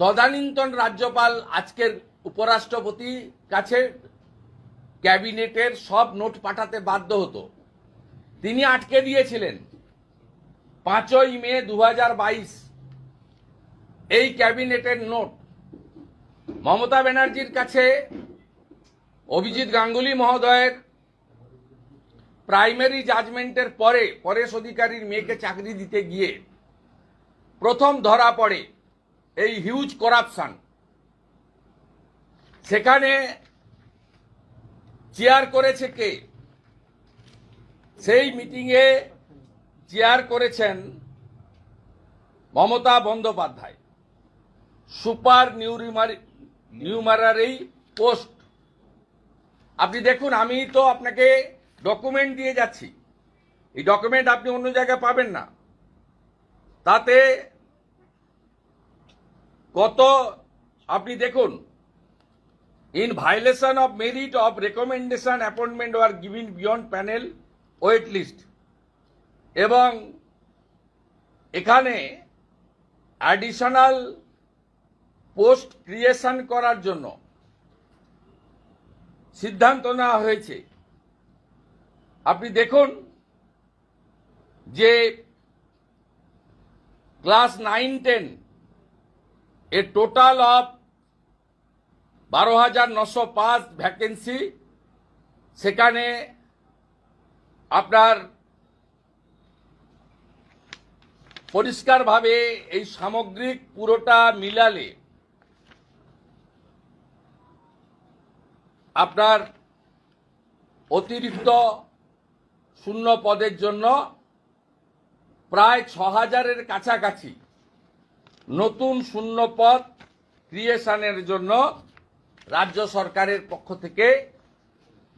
তদানীন্তন রাজ্যপাল আজকের উপরাষ্ট্রপতি কাছে ক্যাবিনেটের সব নোট পাঠাতে বাধ্য হতো। তিনি আটকে দিয়েছিলেন। পাঁচই মে দু হাজার বাইশ এই ক্যাবিনেটের নোট। মমতা ব্যানার্জির কাছে অভিজিৎ গাঙ্গুলি মহোদয়ের প্রাইমারি জাজমেন্টের পরে পরেশ অধিকারীর মেয়েকে চাকরি দিতে গিয়ে প্রথম ধরা পড়ে। এই হিউজ করাপশান সেখানে চেয়ার করেছে কে? সেই মিটিংয়ে চেয়ার করেছেন মমতা বন্দ্যোপাধ্যায়। সুপার নিউরিমারি নিউমারারি পোস্ট আপনি দেখুন, আমি তো আপনাকে ডকুমেন্ট দিয়ে যাচ্ছি। এই ডকুমেন্ট আপনি অন্য জায়গায় পাবেন না। তাতে কত? আপনি দেখুন। In violation of merit of recommendation appointment are given beyond panel wait list এবং এখানে অ্যাডিশনাল পোস্ট ক্রিয়েশন করার জন্য সিদ্ধান্ত নেওয়া হয়েছে। আপনি দেখুন যে class nine ten a total of বারো হাজার নশো পাঁচ ভ্যাকেন্সি। সেখানে আপনার পরিষ্কারভাবে এই সামগ্রিক পুরোটা মিলালে আপনার অতিরিক্ত শূন্য পদের জন্য প্রায় ছ হাজারের কাছাকাছি নতুন শূন্য পদ ক্রিয়েশনের জন্য রাজ্য সরকারের পক্ষ থেকে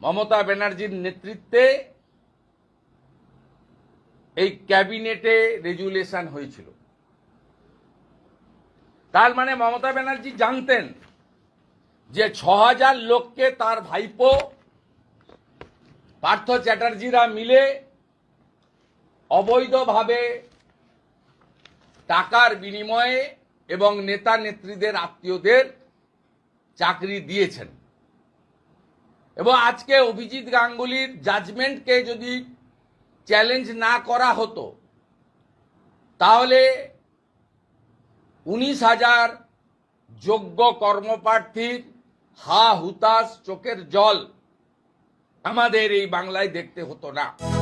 মমতা ব্যানার্জির নেতৃত্বে এই ক্যাবিনেটে রেজুলেশন হয়েছিল। তার মানে মমতা ব্যানার্জি জানতেন যে ছ হাজার লোককে তার ভাইপো পার্থ চ্যাটার্জিরা মিলে অবৈধভাবে টাকার বিনিময়ে এবং নেতা নেত্রীদের আত্মীয়দের চাকরি দিয়েছেন। এবং আজকে অভিজিৎ গাঙ্গুলির জাজমেন্টকে যদি চ্যালেঞ্জ না করা হতো, তাহলে উনিশ হাজার যোগ্য কর্মপ্রার্থীর হা হুতাশ চোখের জল আমাদের এই বাংলায় দেখতে হতো না।